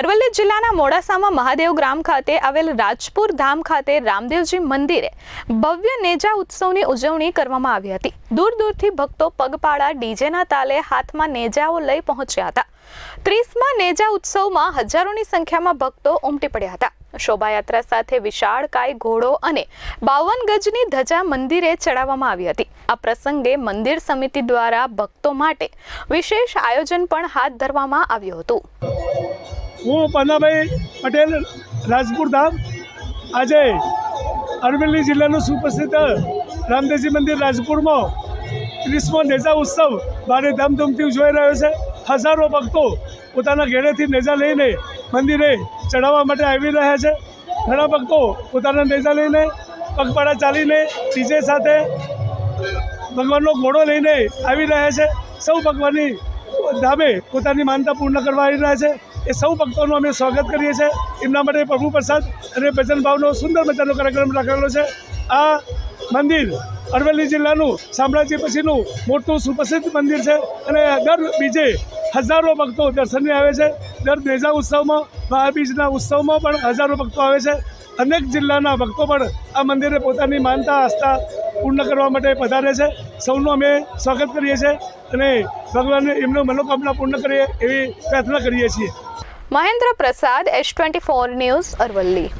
અરવલ્લી જિલ્લાના મોડાસામાં મહાદેવ ગ્રામ ખાતે આવેલ રાજપુર ધામ ખાતે રામદેવજી મંદિરે ભવ્ય નેજા ઉત્સવની ઉજવણી કરવામાં આવી હતી. દૂર દૂરથી ભક્તો પગપાળા ડીજેના તાલે હાથમાં નેજાઓ લઈ પહોંચ્યા હતા. ત્રીસમાં નેજા ઉત્સવમાં હજારોની સંખ્યામાં ભક્તો ઉમટી પડ્યા હતા. શોભાયાત્રા સાથે વિશાળ કાય ઘોડો અને બાવન ગજની ધજા મંદિરે ચડાવવામાં આવી હતી. આ પ્રસંગે મંદિર સમિતિ દ્વારા ભક્તો માટે વિશેષ આયોજન પણ હાથ ધરવામાં આવ્યું હતું. હું પન્નાભાઈ પટેલ, રાજપુર ધામ. આજે અરવલ્લી જિલ્લાનું સુપ્રસિદ્ધ રામદેવજી મંદિર રાજપુરમાં ત્રીસમો નેજા ઉત્સવ ભારે ધામધૂમથી ઉજવાઈ રહ્યો છે. હજારો ભક્તો પોતાના ઘેરેથી નેજા લઈને મંદિરે ચડાવવા માટે આવી રહ્યા છે. ઘણા ભક્તો પોતાના નેજા લઈને પગપાળા ચાલીને ચીજે સાથે ભગવાનનો ઘોડો લઈને આવી રહ્યા છે. સૌ ભગવાનની ધામે પોતાની માનતા પૂર્ણ કરવા આવી રહ્યા છે. એ સૌ ભક્તોનું અમે સ્વાગત કરીએ છીએ. એમના માટે પ્રભુ પ્રસાદ અને ભજન ભાવનો સુંદર મજાનો કાર્યક્રમ રાખેલો છે. આ મંદિર અરવલ્લી જિલ્લાનું સામ્રાજ્ય પછીનું મોટું સુપ્રસિદ્ધ મંદિર છે અને દર બીજે હજારો ભક્તો દર્શને આવે છે. દર બેજા ઉત્સવમાં, મહાબીજના ઉત્સવમાં પણ હજારો ભક્તો આવે છે. અનેક જિલ્લાના ભક્તો પણ આ મંદિરે પોતાની માનતા, આસ્થા પૂર્ણ કરવા માટે પધારે છે. સૌનું અમે સ્વાગત કરીએ છીએ અને ભગવાનને એમનો મનોકામના પૂર્ણ કરીએ એવી પ્રાર્થના કરીએ છીએ. Mahendra Prasad S twenty four news Aravalli.